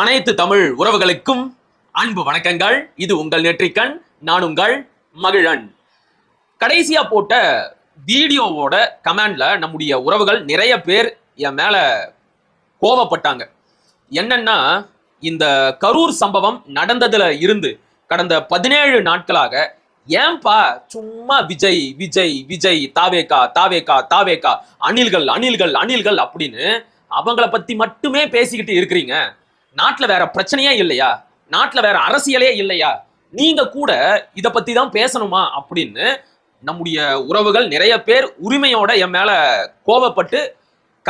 அனைத்து தமிழ் உறவுகளுக்கும் அன்பு வணக்கங்கள். இது உங்கள் நெற்றிக்கண் நான் உங்கள் மகிழன். கடைசியா போட்ட வீடியோவோட கமெண்ட்ல நம்முடைய உறவுகள் நிறைய பேர் என் மேல கோவப்பட்டாங்க. என்னன்னா இந்த கரூர் சம்பவம் நடந்ததுல இருந்து கடந்த பதினேழு நாட்களாக ஏன்பா சும்மா விஜய் விஜய் விஜய் தாவேகா தாவேகா தாவேகா அணில்கள் அணில்கள் அணில்கள் அப்படின்னு அவங்கள பத்தி மட்டுமே பேசிக்கிட்டு இருக்கிறீங்க. நாட்டுல வேற பிரச்சனையே இல்லையா? நாட்டுல வேற அரசியலே இல்லையா? நீங்க கூட இத பத்தி தான் பேசணுமா அப்படின்னு நம்முடைய உறவுகள் நிறைய பேர் உரிமையோட என் மேல கோவப்பட்டு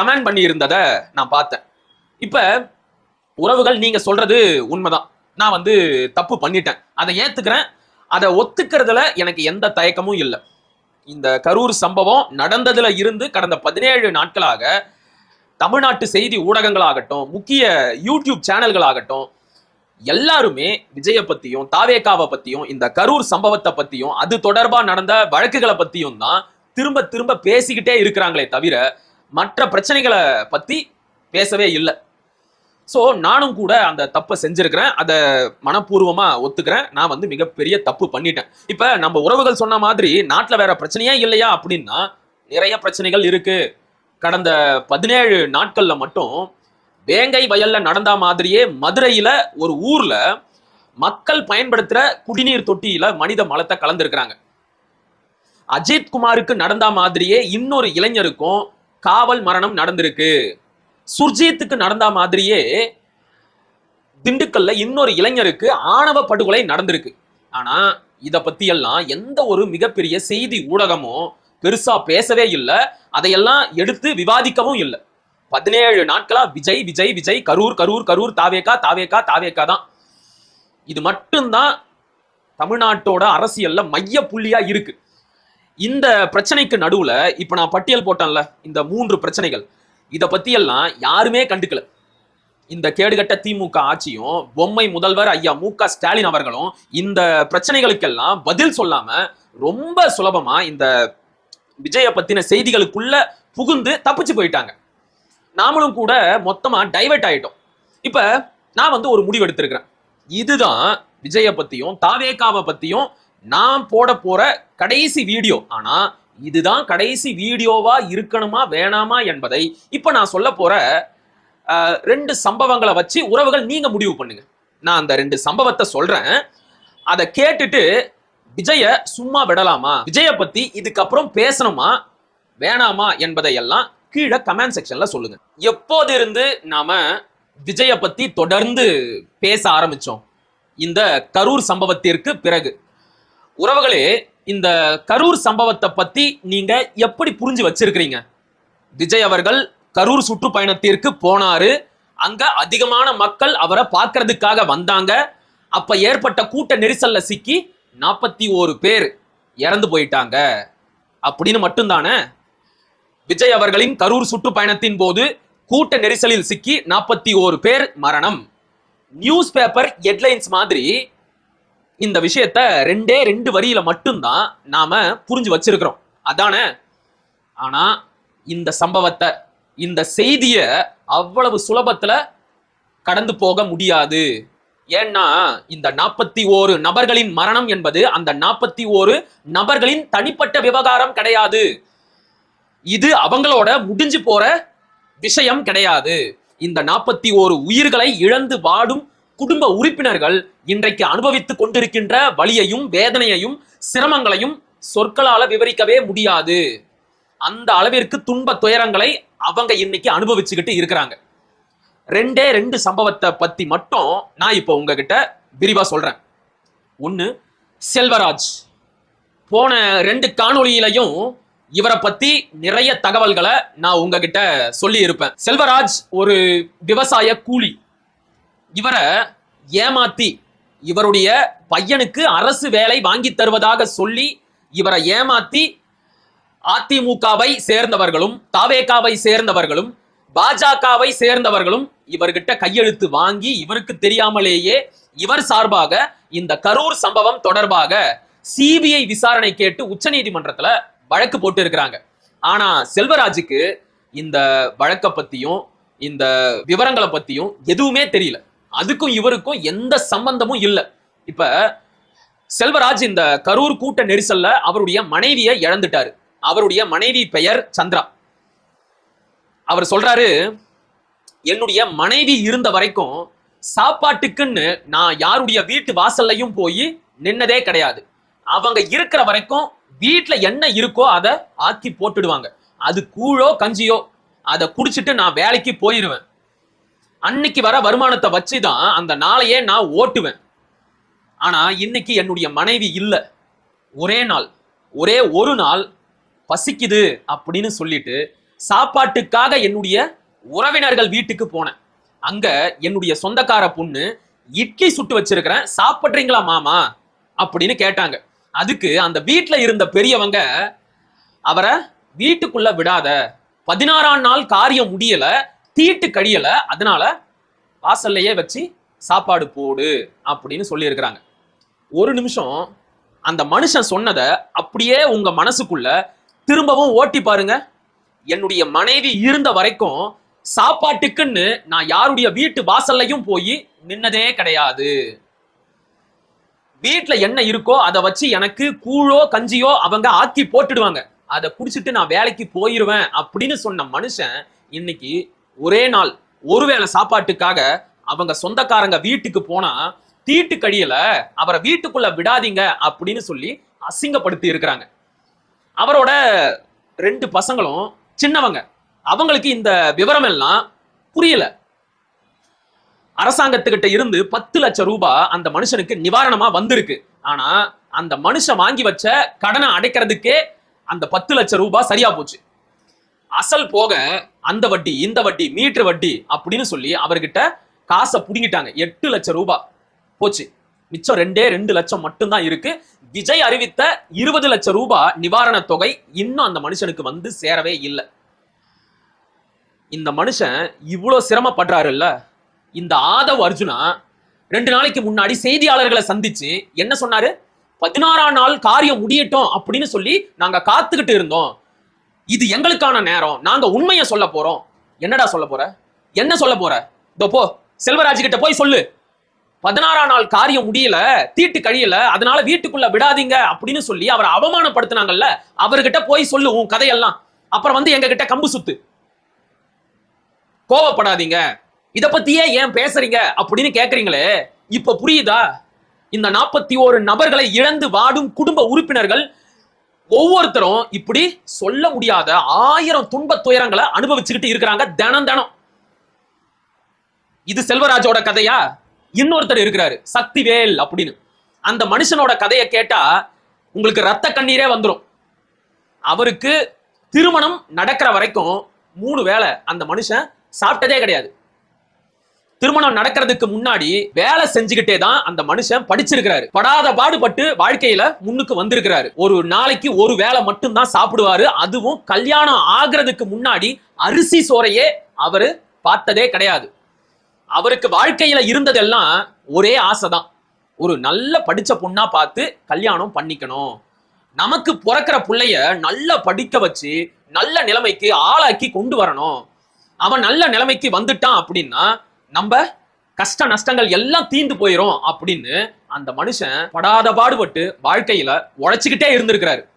கமெண்ட் பண்ணி இருந்ததை நான் பார்த்தேன். இப்ப உறவுகள் நீங்க சொல்றது உண்மைதான். நான் வந்து தப்பு பண்ணிட்டேன். அதை ஏத்துக்கிறேன். அதை ஒத்துக்கிறதுல எனக்கு எந்த தயக்கமும் இல்லை. இந்த கரூர் சம்பவம் நடந்ததுல இருந்து கடந்த பதினேழு நாட்களாக தமிழ்நாட்டு செய்தி ஊடகங்களாகட்டும் முக்கிய யூடியூப் சேனல்களாகட்டும் எல்லாருமே விஜய பத்தியும் தாவேகாவை பத்தியும் இந்த கரூர் சம்பவத்தை பத்தியும் அது தொடர்பா நடந்த வழக்குகளை பத்தியும் தான் திரும்ப திரும்ப பேசிக்கிட்டே இருக்கிறாங்களே தவிர மற்ற பிரச்சனைகளை பத்தி பேசவே இல்லை. ஸோ நானும் கூட அந்த தப்பை செஞ்சிருக்கிறேன். அதை மனப்பூர்வமா ஒத்துக்கிறேன். நான் வந்து மிகப்பெரிய தப்பு பண்ணிட்டேன். இப்ப நம்ம உறவுகள் சொன்ன மாதிரி நாட்டில் வேற பிரச்சனையே இல்லையா அப்படின்னா நிறைய பிரச்சனைகள் இருக்கு. கடந்த பதினேழு நாட்கள்ல மட்டும் வேங்கை வயல்ல நடந்த மாதிரியே மதுரையில ஒரு ஊர்ல மக்கள் பயன்படுத்துற குடிநீர் தொட்டியில மனித மலத்தை கலந்துருக்கிறாங்க. அஜித் குமாருக்கு நடந்த மாதிரியே இன்னொரு இளைஞருக்கும் காவல் மரணம் நடந்திருக்கு. சுர்ஜித்துக்கு நடந்த மாதிரியே திண்டுக்கல்ல இன்னொரு இளைஞருக்கு ஆணவ படுகொலை நடந்திருக்கு. ஆனா இத பத்தி எல்லாம் எந்த ஒரு மிகப்பெரிய செய்தி ஊடகமும் பெருசா பேசவே இல்லை. அதையெல்லாம் எடுத்து விவாதிக்கவும் இல்லை. பதினேழு நாட்களா விஜய் விஜய் விஜய் கரூர் கரூர் கரூர் தாவேக்கா தாவேக்கா தாவேக்கா தான். இது மட்டும்தான் தமிழ்நாட்டோட அரசியல்ல மைய புள்ளியா இருக்கு. இந்த பிரச்சனைக்கு நடுவுல இப்ப நான் பட்டியல் போட்டேன்ல இந்த மூன்று பிரச்சனைகள். இத பத்தியெல்லாம் யாருமே கண்டுக்கல. இந்த கேடுகட்ட திமுக ஆட்சியும் பொம்மை முதல்வர் ஐயா மு க ஸ்டாலின் அவர்களும் இந்த பிரச்சனைகளுக்கெல்லாம் பதில் சொல்லாம ரொம்ப சுலபமா இந்த விஜய பத்தின செய்திகளுக்குள்ள புகுந்து தப்பிச்சு போயிட்டாங்க. நாமளும் கூட மொத்தமா டைவர்ட் ஆயிட்டோம். இப்ப நான் வந்து ஒரு முடிவு எடுத்திருக்கிறேன். இதுதான் விஜய பத்தியும் தாவேகாவை பத்தியும் நான் போட போற கடைசி வீடியோ. ஆனா இதுதான் கடைசி வீடியோவா இருக்கணுமா வேணாமா என்பதை இப்ப நான் சொல்ல போற ரெண்டு சம்பவங்களை வச்சு உறவுகள் நீங்க முடிவு பண்ணுங்க. நான் அந்த ரெண்டு சம்பவத்தை சொல்றேன். அதை கேட்டுட்டு விஜய சும்மா விடலாமா? விஜய பத்தி இதுக்கப்புறம் பேசணுமா? வேணாமா என்பதை எல்லாம் கீழே கமெண்ட் செக்ஷன்ல சொல்லுங்க. எப்போது இருந்து நாம விஜய பத்தி தொடர்ந்து பேச ஆரம்பிச்சோம்? இந்த கரூர் சம்பவத்திற்கு பிறகு. உறவுகளே இந்த கரூர் சம்பவத்தை பத்தி நீங்க எப்படி புரிஞ்சு வச்சிருக்கிறீங்க? விஜய் அவர்கள் கரூர் சுற்றுப்பயணத்திற்கு போனாரு. அங்க அதிகமான மக்கள் அவரை பார்க்கறதுக்காக வந்தாங்க. அப்ப ஏற்பட்ட கூட்ட நெரிசல்ல சிக்கி நாற்பத்தி ஓரு பேர் இறந்து போயிட்டாங்க. அப்படின்னு மட்டும்தானே? விஜய் அவர்களின் கரூர் சுற்றுப்பயணத்தின் போது கூட்ட நெரிசலில் சிக்கி நாற்பத்தி ஓரு பேர் மரணம். நியூஸ் பேப்பர் ஹெட்லைன்ஸ் மாதிரி இந்த விஷயத்த ரெண்டே ரெண்டு வரியில மட்டும்தான் நாம புரிஞ்சு வச்சிருக்கிறோம். அதானே? ஆனா இந்த சம்பவத்தை இந்த செய்திய அவ்வளவு சுலபத்துல கடந்து போக முடியாது. ஏன்னா இந்த நாற்பத்தி ஓரு நபர்களின் மரணம் என்பது அந்த நாற்பத்தி ஓரு நபர்களின் தனிப்பட்ட விவகாரம் கிடையாது. இது அவங்களோட முடிஞ்சு போற விஷயம் கிடையாது. இந்த நாற்பத்தி ஓரு உயிர்களை இழந்து வாடும் குடும்ப உறுப்பினர்கள் இன்றைக்கு அனுபவித்துக் கொண்டிருக்கின்ற வழியையும் வேதனையையும் சிரமங்களையும் சொற்களால விவரிக்கவே முடியாது. அந்த அளவிற்கு துன்ப துயரங்களை அவங்க இன்னைக்கு அனுபவிச்சுக்கிட்டு இருக்கிறாங்க. ரெண்டே ரெண்டு சம்பவத்தை பத்தி மட்டும் நான் இப்போ உங்ககிட்ட விரிவா சொல்றேன். ஒன்று செல்வராஜ். போன ரெண்டு காணொளியிலையும் இவரை பத்தி நிறைய தகவல்களை நான் உங்ககிட்ட சொல்லி இருப்பேன் செல்வராஜ் ஒரு விவசாய கூலி. இவரை ஏமாத்தி இவருடைய பையனுக்கு அரசு வேலை வாங்கி தருவதாக சொல்லி இவரை ஏமாத்தி அதிமுகவை சேர்ந்தவர்களும் தாவேகாவை சேர்ந்தவர்களும் பாஜகவை சேர்ந்தவர்களும் இவர்கிட்ட கையெழுத்து வாங்கி இவருக்கு தெரியாமலேயே இவர் சார்பாக இந்த கரூர் சம்பவம் தொடர்பாக சிபிஐ விசாரணை கேட்டு உச்சநீதிமன்றத்துல வழக்கு போட்டு இருக்கிறாங்க ஆனா செல்வராஜுக்கு இந்த வழக்கை பத்தியும் இந்த விவரங்களை பத்தியும் எதுவுமே தெரியல. அதுக்கும் இவருக்கும் எந்த சம்பந்தமும் இல்லை. இப்ப செல்வராஜ் இந்த கரூர் கூட்ட நெரிசல்ல அவருடைய மனைவியை இழந்துட்டாரு. அவருடைய மனைவி பெயர் சந்திரா. அவர் சொல்றாரு என்னுடைய மனைவி இருந்த வரைக்கும் சாப்பாட்டுக்குன்னு நான் யாருடைய வீட்டு வாசல்லையும் போய் நின்னதே கிடையாது. அவங்க இருக்கிற வரைக்கும் வீட்டில் என்ன இருக்கோ அதை ஆக்கி போட்டுடுவாங்க. அது கூழோ கஞ்சியோ அதை குடிச்சிட்டு நான் வேலைக்கு போயிடுவேன் அன்னைக்கு வர வருமானத்தை வச்சு தான் அந்த நாளையே நான் ஓட்டுவேன். ஆனா இன்னைக்கு என்னுடைய மனைவி இல்லை. ஒரே நாள் ஒரே ஒரு நாள் பசிக்குது அப்படின்னு சொல்லிட்டு சாப்பாட்டுக்காக என்னுடைய உறவினர்கள் வீட்டுக்கு போனேன். அங்க என்னுடைய சொந்தக்கார பொண்ணு இட்லி சுட்டு வச்சிருக்கிறேன் சாப்பிட்றீங்களா மாமா? அப்படின்னு கேட்டாங்க. அதுக்கு அந்த வீட்டில் இருந்த பெரியவங்க அவரை வீட்டுக்குள்ள விடாத. பதினாறாம் நாள் காரியம் முடியல தீட்டு கழியல அதனால வாசல்லையே வச்சு சாப்பாடு போடு அப்படின்னு சொல்லியிருக்கிறாங்க. ஒரு நிமிஷம் அந்த மனுஷன் சொன்னதை அப்படியே உங்க மனசுக்குள்ள திரும்பவும் ஓட்டி பாருங்க. என்னுடைய மனைவி இருந்த வரைக்கும் சாப்பாட்டுக்குன்னு நான் யாருடைய வீட்டு வாசல்லையும் போய் நின்னதே கிடையாது. வீட்டில் என்ன இருக்கோ அதை வச்சு எனக்கு கூழோ கஞ்சியோ அவங்க ஆக்கி போட்டுடுவாங்க. அதை குடிச்சிட்டு நான் வேலைக்கு போயிருவேன் அப்படின்னு சொன்ன மனுஷன் இன்னைக்கு ஒரே நாள் ஒருவேளை சாப்பாட்டுக்காக அவங்க சொந்தக்காரங்க வீட்டுக்கு போனா தீட்டு கழியல அவரை வீட்டுக்குள்ள விடாதீங்க அப்படின்னு சொல்லி அசிங்கப்படுத்தி இருக்கிறாங்க. அவரோட ரெண்டு பசங்களும் சின்னவங்க. அவங்களுக்கு இந்த விவரம் எல்லாம் புரியல. அரசாங்கத்துக்கிட்ட இருந்து பத்து லட்சம் ரூபாய் அந்த மனுஷனுக்கு நிவாரணமா வந்திருக்கு. ஆனா அந்த மனுஷன் வாங்கி வச்ச கடனை அடைக்கிறதுக்கே அந்த பத்து லட்சம் ரூபாய் சரியா போச்சு. அசல் போக அந்த வட்டி இந்த வட்டி மீட்டர் வட்டி அப்படின்னு சொல்லி அவர்கிட்ட காசை புடுங்கிட்டாங்க. எட்டு லட்சம் ரூபாய் போச்சு. மிச்சம் ரெண்டே ரெண்டு லட்சம் மட்டும்தான் இருக்கு. விஜய் அறிவித்த இருபது லட்சம் ரூபாய் நிவாரண தொகை இன்னும் அந்த மனுஷனுக்கு வந்து சேரவே இல்லை. இந்த மனுஷன் இவ்வளோ சிரமப்படுறாருல்ல? இந்த ஆதவ் அர்ஜுனா ரெண்டு நாளைக்கு முன்னாடி செய்தியாளர்களை சந்திச்சு என்ன சொன்னாரு? பதினாறாம் நாள் காரியம் முடியட்டும் அப்படின்னு சொல்லி நாங்க காத்துக்கிட்டு இருந்தோம். இது எங்களுக்கான நேரம். நாங்க உண்மையை சொல்ல போறோம். என்னடா சொல்ல போற? என்ன சொல்ல போற? இதோ போ செல்வராஜ் கிட்ட போய் சொல்லு. பதினாறாம் நாள் காரியம் முடியல தீட்டு கழியல அதனால வீட்டுக்குள்ள விடாதீங்க அப்படின்னு சொல்லி அவரை அவமானப்படுத்தினாங்கல்ல அவர்கிட்ட போய் சொல்லு உன் கதையெல்லாம். அப்புறம் வந்து எங்க கிட்ட கம்பு சுத்து. கோவப்படாதீங்க. இத பத்தியே ஏன் பேசுறீங்க அப்படின்னு கேக்குறீங்களே. இப்ப புரியுதா? இந்த நாற்பத்தி ஓரு நபர்களை இழந்து வாடும் குடும்ப உறுப்பினர்கள் ஒவ்வொருத்தரும் இப்படி சொல்ல முடியாத ஆயிரம் துன்ப துயரங்களை அனுபவிச்சுக்கிட்டு இருக்கிறாங்க தினம் தினம். இது செல்வராஜோட கதையா? இன்னொருத்தர் இருக்கிறாரு சக்திவேல் அப்படின்னு. அந்த மனுஷனோட கதையை கேட்டா உங்களுக்கு ரத்த கண்ணீரே வந்துடும் அவருக்கு திருமணம் நடக்கிற வரைக்கும் மூணு வேளை அந்த மனுஷன் சாப்பிட்டதே கிடையாது. திருமணம் நடக்கிறதுக்கு முன்னாடி வேலை செஞ்சுக்கிட்டே தான் அந்த மனுஷன் படிச்சிருக்கிறாரு. படாத பாடுபட்டு வாழ்க்கையில முன்னுக்கு வந்திருக்கிறாரு. ஒரு நாளைக்கு ஒரு வேலை மட்டும்தான் சாப்பிடுவாரு. அதுவும் கல்யாணம் ஆகிறதுக்கு முன்னாடி அரிசி சோறையே அவரு பார்த்ததே கிடையாது. அவருக்கு வாழ்க்கையில இருந்ததெல்லாம் ஒரே ஆசைதான். ஒரு நல்ல படிச்ச பொண்ணா பார்த்து கல்யாணம் பண்ணிக்கணும். நமக்கு பிறக்கிற பிள்ளைய நல்லா படிக்க வச்சு நல்ல நிலைமைக்கு ஆளாக்கி கொண்டு வரணும். அவன் நல்ல நிலைமைக்கு வந்துட்டான் அப்படின்னா நம்ம கஷ்ட நஷ்டங்கள் எல்லாம் தீந்து போயிரும் அப்படின்னு அந்த மனுஷன் படாத பாடுபட்டு வாழ்க்கையில உழைச்சிக்கிட்டே இருந்திருக்கிறாரு.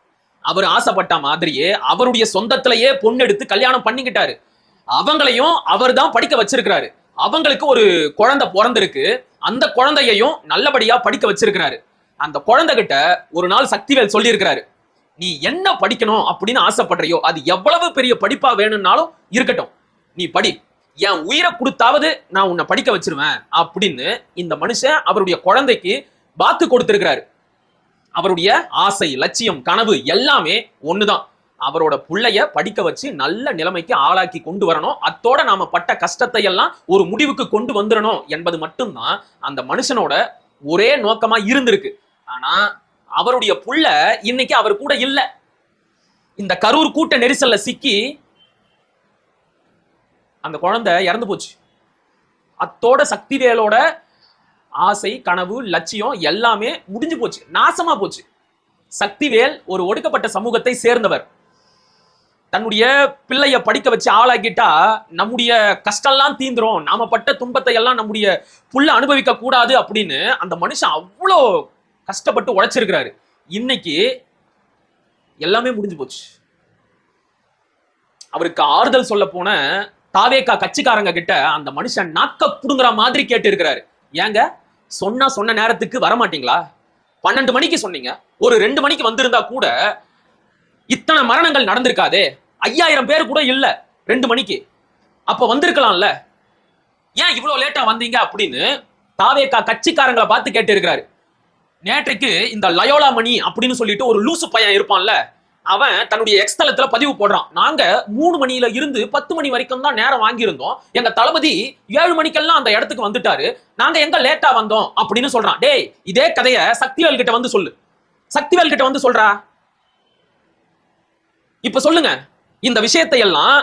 அவர் ஆசைப்பட்ட மாதிரியே அவருடைய சொந்தத்திலேயே பொண்ணு எடுத்து கல்யாணம் பண்ணிக்கிட்டாரு. அவங்களையும் அவர் தான் படிக்க வச்சிருக்கிறாரு. அவங்களுக்கு ஒரு குழந்தை பிறந்திருக்கு. அந்த குழந்தையையும் நல்லபடியா படிக்க வச்சிருக்கிறாரு. அந்த குழந்தைகிட்ட ஒரு நாள் சக்திவேல் சொல்லியிருக்கிறாரு நீ என்ன படிக்கணும் அப்படின்னு ஆசைப்படுறியோ அது எவ்வளவு பெரிய படிப்பா வேணும்னாலும் இருக்கட்டும். நீ படி. என் உயிரை கொடுத்தாவது நான் உன்னை படிக்க வச்சிருவேன் அப்படின்னு இந்த மனுஷன் அவருடைய குழந்தைக்கு வாக்கு கொடுத்திருக்கிறாரு. அவருடைய ஆசை லட்சியம் கனவு எல்லாமே ஒண்ணுதான். அவரோட பிள்ளைய படிக்க வச்சு நல்ல நிலைமைக்கு ஆளாக்கி கொண்டு வரணும். அத்தோட நாம பட்ட கஷ்டத்தை எல்லாம் ஒரு முடிவுக்கு கொண்டு வந்துடணும் என்பது மட்டும்தான் அந்த மனுஷனோட ஒரே நோக்கமா இருந்திருக்கு. ஆனா அவருடைய புள்ள இன்னைக்கு அவர் கூட இல்ல. இந்த கரூர் கூட்ட நெரிசல்ல சிக்கி அந்த குழந்தை இறந்து போச்சு. அத்தோட சக்திவேலோட ஆசை கனவு லட்சியம் எல்லாமே முடிஞ்சு போச்சு. நாசமா போச்சு. சக்திவேல் ஒரு ஒடுக்கப்பட்ட சமூகத்தை சேர்ந்தவர். தன்னுடைய பிள்ளைய படிக்க வச்சு ஆளாக்கிட்டா நம்முடைய கஷ்டம்லாம் தீந்துரும். நாம பட்ட துன்பத்தை எல்லாம் நம்முடைய புள்ள அனுபவிக்க கூடாது அப்படின்னு அந்த மனுஷன் அவ்வளோ கஷ்டப்பட்டு உழைச்சிருக்கிறாரு. இன்னைக்கு எல்லாமே முடிஞ்சு போச்சு. அவருக்கு ஆறுதல் சொல்ல போன தாவேக்கா கட்சிக்காரங்க கிட்ட அந்த மனுஷன் நாக்க புடுங்குற மாதிரி கேட்டு இருக்கிறாரு ஏங்க சொன்னா சொன்ன நேரத்துக்கு வரமாட்டீங்களா? பன்னெண்டு மணிக்கு சொன்னீங்க. ஒரு ரெண்டு மணிக்கு வந்திருந்தா கூட இத்தனை மரணங்கள் நடந்திருக்காதே. ஐயாயிரம் பேர் கூட இல்லை. ரெண்டு மணிக்கு. அப்போ வந்திருக்கலாம்ல. ஏன் இவ்வளோ லேட்டாக வந்தீங்க அப்படின்னு தாவேக்கா கட்சிக்காரங்களை பார்த்து கேட்டு இருக்கிறாரு நேற்றைக்கு இந்த லயோலா மணி அப்படின்னு சொல்லிட்டு ஒரு லூசு பையன் இருப்பான்ல அவன் தன்னுடைய எக்ஸ்தலத்துல பதிவு போடுறான். நாங்க மூணு மணியில இருந்து பத்து மணி வரைக்கும் தான் நேரம் வாங்கியிருந்தோம். எங்க தளபதி ஏழு மணிக்கெல்லாம் அந்த இடத்துக்கு வந்துட்டாரு. நாங்க எங்க லேட்டா வந்தோம் அப்படின்னு சொல்றான். டேய் இதே கதைய சக்திவேல் கிட்ட வந்து சொல்லு. சக்திவேல் கிட்ட வந்து சொல்றா. இப்ப சொல்லுங்க. இந்த விஷயத்தை எல்லாம்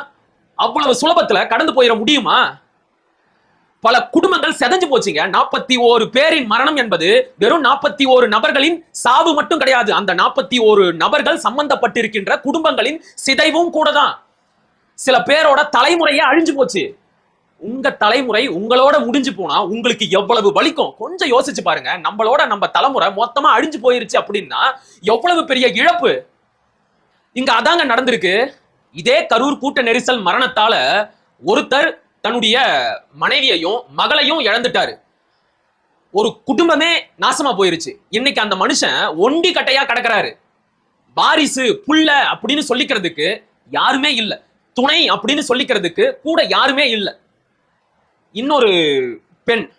அவ்வளவு சுலபத்துல கடந்து போயிட முடியுமா? பல குடும்பங்கள் செதஞ்சு போச்சுங்க. நாற்பத்தி ஓரு பேரின் மரணம் என்பது வெறும் நாற்பத்தி ஓரு நபர்களின் சாவு மட்டும் கிடையாது. அந்த நாற்பத்தி ஓரு நபர்கள் சம்பந்தப்பட்டிருக்கின்ற குடும்பங்களின் சிதைவும் கூட தான் சில பேரோட தலைமுறையே அழிஞ்சு போச்சு. உங்க தலைமுறை உங்களோட முடிஞ்சு போனா உங்களுக்கு எவ்வளவு வலிக்கும்? கொஞ்சம் யோசிச்சு பாருங்க. நம்மளோட நம்ம தலைமுறை மொத்தமா அழிஞ்சு போயிருச்சு அப்படின்னா எவ்வளவு பெரிய இழப்பு? இங்க அதாங்க நடந்திருக்கு. இதே கரூர் கூட்ட நெரிசல் மரணத்தால ஒருத்தர் தன்னுடைய மனைவியையும் மகளையும் இழந்துட்டாரு. ஒரு குடும்பமே நாசமா போயிருச்சு. இன்னைக்கு அந்த மனுஷன் ஒண்டி கட்டையா கிடக்குறாரு. வாரிசு புள்ள அப்படின்னு சொல்லிக்கிறதுக்கு யாருமே இல்லை. துணை அப்படின்னு சொல்லிக்கிறதுக்கு கூட யாருமே இல்லை. இன்னொரு பெண்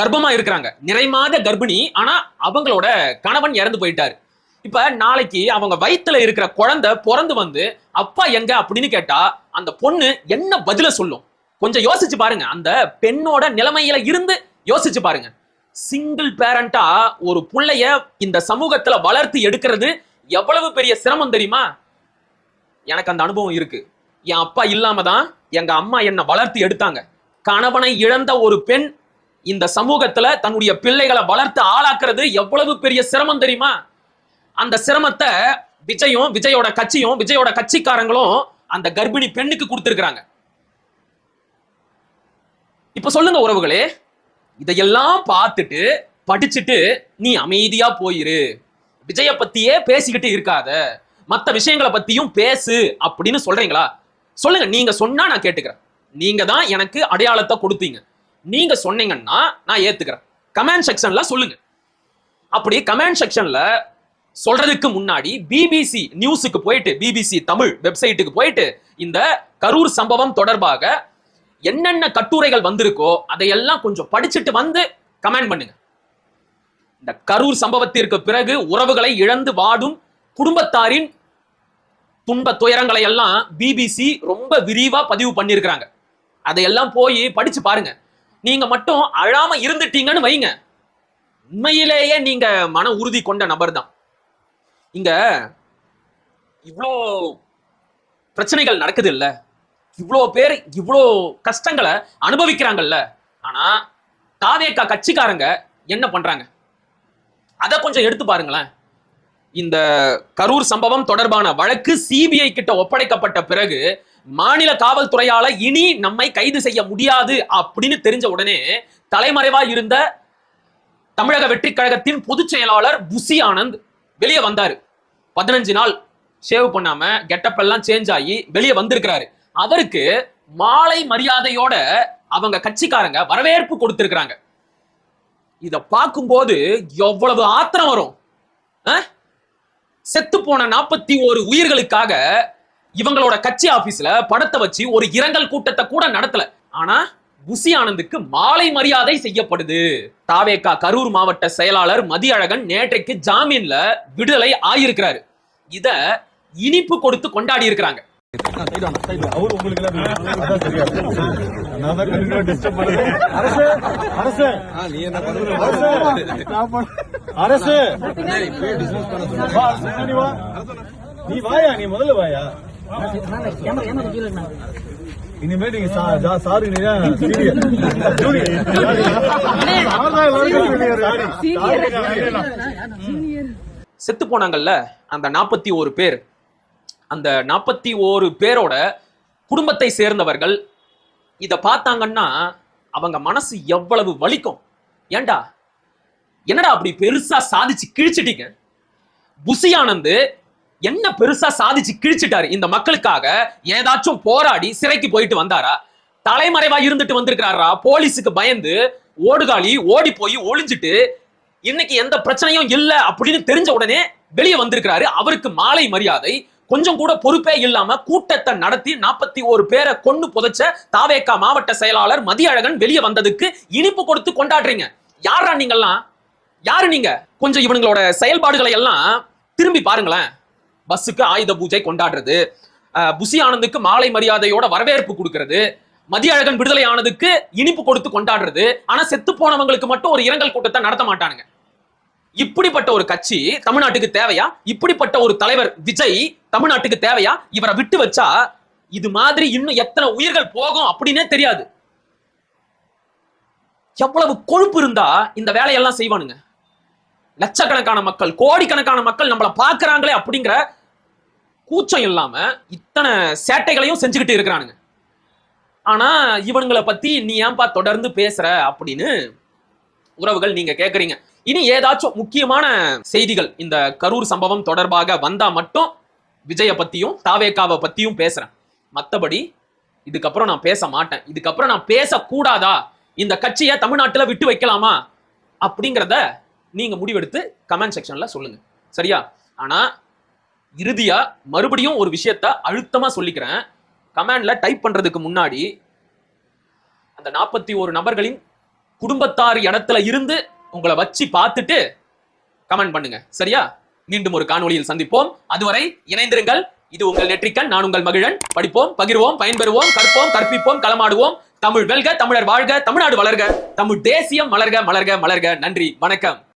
கர்ப்பமா இருக்கிறாங்க. நிறைமாத கர்ப்பிணி ஆனா அவங்களோட கணவன் இறந்து போயிட்டாரு. இப்ப நாளைக்கு அவங்க வயித்துல இருக்கிற குழந்தை பிறந்து வந்து அப்பா எங்க அப்படின்னு கேட்டா அந்த பொண்ணு என்ன பதில சொல்லும்? கொஞ்சம் யோசிச்சு பாருங்க. அந்த பெண்ணோட நிலைமையில இருந்து யோசிச்சு பாருங்க. சிங்கிள் பேரண்டா ஒரு பிள்ளைய இந்த சமூகத்துல வளர்த்து எடுக்கிறது எவ்வளவு பெரிய சிரமம் தெரியுமா? எனக்கு அந்த அனுபவம் இருக்கு. என் அப்பா இல்லாம தான் எங்க அம்மா என்னை வளர்த்து எடுத்தாங்க. கணவனை இழந்த ஒரு பெண் இந்த சமூகத்துல தன்னுடைய பிள்ளைகளை வளர்த்து ஆளாக்குறது எவ்வளவு பெரிய சிரமம் தெரியுமா? அந்த சிரமத்தை விஜயும் விஜயோட கட்சியும் விஜயோட கட்சிக்காரங்களும் அந்த கர்ப்பிணி பெண்ணுக்கு கொடுத்திருக்கிறாங்க. இப்ப சொல்லுங்க உறவுகளே இதையெல்லாம் பார்த்துட்டு படிச்சுட்டு நீ அமைதியா போயிரு. விஜய பத்தியே பேசிக்கிட்டு இருக்காத. மற்ற விஷயங்களை பத்தியும் பேசு அப்படின்னு சொல்றீங்களா? சொல்லுங்க நீங்க சொன்னா நான் கேட்டுக்கிறேன். நீங்க தான் எனக்கு அடையாளத்தை கொடுத்தீங்க. நீங்க சொன்னீங்கன்னா நான் ஏத்துக்கிறேன். கமெண்ட் செக்ஷன்ல சொல்லுங்க. அப்படி கமெண்ட் செக்ஷன்ல சொல்றதுக்கு முன்னாடி பிபிசி நியூஸுக்கு போயிட்டு பிபிசி தமிழ் வெப்சைட்டுக்கு போயிட்டு இந்த கரூர் சம்பவம் தொடர்பாக என்னென்ன கட்டுரைகள் வந்திருக்கோ அதையெல்லாம் கொஞ்சம் படிச்சுட்டு வந்து கமெண்ட் பண்ணுங்க. இந்த கரூர் சம்பவத்திற்கு பிறகு உறவுகளை இழந்து வாடும் குடும்பத்தாரின் துன்ப துயரங்களை எல்லாம் பிபிசி ரொம்ப விரிவா பதிவு பண்ணியிருக்கிறாங்க. அதையெல்லாம் போய் படிச்சு பாருங்க. நீங்க மட்டும் அழாம இருந்துட்டீங்கன்னு வைங்க. உண்மையிலேயே நீங்க மன உறுதி கொண்ட நபர் தான் இங்க இவ்வளோ பிரச்சனைகள் நடக்குது இல்ல இவ்வளோ பேர் இவ்வளோ கஷ்டங்களை அனுபவிக்கிறாங்கல்ல? ஆனா காவேக்கா கட்சிக்காரங்க என்ன பண்றாங்க? அதை கொஞ்சம் எடுத்து பாருங்களேன். இந்த கரூர் சம்பவம் தொடர்பான வழக்கு சிபிஐ கிட்ட ஒப்படைக்கப்பட்ட பிறகு மாநில காவல்துறையால இனி நம்மை கைது செய்ய முடியாது அப்படின்னு தெரிஞ்ச உடனே தலைமறைவா இருந்த தமிழக வெற்றி கழகத்தின் பொதுச் செயலாளர் புசி ஆனந்த் வெளியே வந்தாரு. பதினஞ்சு நாள் ஷேவ் பண்ணாம கெட்டப் எல்லாம் சேஞ்ச் ஆகி வெளியே வந்திருக்கிறாரு. அவருக்கு மாலை மரியாதையோட அவங்க கட்சிக்காரங்க வரவேற்பு கொடுத்திருக்கிறாங்க. இத பார்க்கும்போது எவ்வளவு ஆத்திரம் வரும். செத்து போன நாற்பத்தி ஒரு உயிர்களுக்காக இவங்களோட கட்சி ஆபீஸ்ல படத்தை வச்சு ஒரு இரங்கல் கூட்டத்தை கூட நடத்தல. ஆனா புசி ஆனந்துக்கு மாலை மரியாதை செய்யப்படுது. தாவேக்கா கரூர் மாவட்ட செயலாளர் மதியழகன் நேற்றைக்கு ஜாமீன்ல விடுதலை ஆயிருக்கிறாரு. இத இனிப்பு கொடுத்து கொண்டாடி இருக்கிறாங்க. அரசு. நீ வாயா? நீ முதல்ல வாயா? இனிமே நீங்க சாரி செத்து போனாங்கல்ல அந்த நாற்பத்தி ஒரு பேர். அந்த நாற்பத்தி ஓரு பேரோட குடும்பத்தை சேர்ந்தவர்கள் இத பார்த்தாங்கன்னா அவங்க மனசு எவ்வளவு வலிக்கும். ஏன்டா என்னடா அப்படி பெருசா சாதிச்சு கிழிச்சிட்டீங்க? புசி என்ன பெருசா சாதிச்சு கிழிச்சிட்டாரு இந்த மக்களுக்காக? ஏதாச்சும் போராடி சிறைக்கு போயிட்டு வந்தாரா? தலைமறைவா இருந்துட்டு வந்திருக்கிறாரா? போலீஸுக்கு பயந்து ஓடுகாலி ஓடி போய் ஒளிஞ்சிட்டு இன்னைக்கு எந்த பிரச்சனையும் இல்ல அப்படின்னு தெரிஞ்ச உடனே வெளியே வந்திருக்கிறாரு. அவருக்கு மாலை மரியாதை கொஞ்சம் கூட பொறுப்பே இல்லாம கூட்டத்தை நடத்தி நாற்பத்தி ஒரு பேரை கொண்டு புதைச்ச தாவேக்கா மாவட்ட செயலாளர் மதியழகன் வெளியே வந்ததுக்கு இனிப்பு கொடுத்து கொண்டாடுறீங்க. யாரா நீங்கெல்லாம் யாரு நீங்க? கொஞ்சம் இவனுங்களோட செயல்பாடுகளை எல்லாம் திரும்பி பாருங்களேன். பஸ்ஸுக்கு ஆயுத பூஜை கொண்டாடுறது புசி ஆனந்துக்கு மாலை மரியாதையோட வரவேற்பு கொடுக்கறது மதிய அழகன் விடுதலை ஆனதுக்கு இனிப்பு கொடுத்து கொண்டாடுறது ஆனா செத்து போனவங்களுக்கு மட்டும் ஒரு இரங்கல் கூட்டத்தை நடத்த மாட்டானுங்க. இப்படிப்பட்ட ஒரு கட்சி தமிழ்நாட்டுக்கு தேவையா? இப்படிப்பட்ட ஒரு தலைவர் விஜய் தமிழ்நாட்டுக்கு தேவையா? இவரை விட்டு வச்சா இது மாதிரி இன்னும் எத்தனை உயிர்கள் போகும் அப்படின்னே தெரியாது. எவ்வளவு கொழுப்பு இருந்தா இந்த வேலையெல்லாம் செய்வானுங்க. லட்சக்கணக்கான மக்கள் கோடிக்கணக்கான மக்கள் நம்மள பாக்குறாங்களே அப்படிங்கிற கூச்சம் இல்லாம இத்தனை சேட்டைகளையும் செஞ்சுக்கிட்டு இருக்கிறானுங்க. ஆனா இவனுங்களை பத்தி நீ ஏன்பா தொடர்ந்து பேசுற அப்படின்னு உறவுகள் நீங்க கேக்குறீங்க. இனி ஏதாச்சும் முக்கியமான செய்திகள் இந்த கரூர் சம்பவம் தொடர்பாக வந்தா மட்டும் விஜய பத்தியும் தாவேக்காவை பத்தியும் பேசுறேன். மத்தபடி இதுக்கப்புறம் நான் பேச மாட்டேன். இதுக்கப்புறம் நான் பேசக்கூடாதா? இந்த கட்சியை தமிழ்நாட்டில் விட்டு வைக்கலாமா? அப்படிங்கிறத நீங்க முடிவெடுத்து கமெண்ட் செக்ஷன்ல சொல்லுங்க. சரியா? ஆனா இறுதியா மறுபடியும் ஒரு விஷயத்த அழுத்தமா சொல்லிக்கிறேன். கமெண்ட்ல டைப் பண்றதுக்கு முன்னாடி அந்த நாற்பத்தி ஒரு நபர்களின் குடும்பத்தார் இடத்துல இருந்து உங்களை வச்சு பார்த்துட்டு கமெண்ட் பண்ணுங்க. சரியா? மீண்டும் ஒரு காணொளியில் சந்திப்போம். அதுவரை இணைந்திருங்கள். இது உங்கள் நெற்றிக்கண் நான் உங்கள் மகிழன். படிப்போம் பகிர்வோம் பயன்பெறுவோம் கற்போம் கற்பிப்போம் களமாடுவோம். தமிழ் வெல்க தமிழர் வாழ்க தமிழ்நாடு வளர்க தமிழ் தேசியம் மலர்க மலர்க மலர்க. நன்றி வணக்கம்.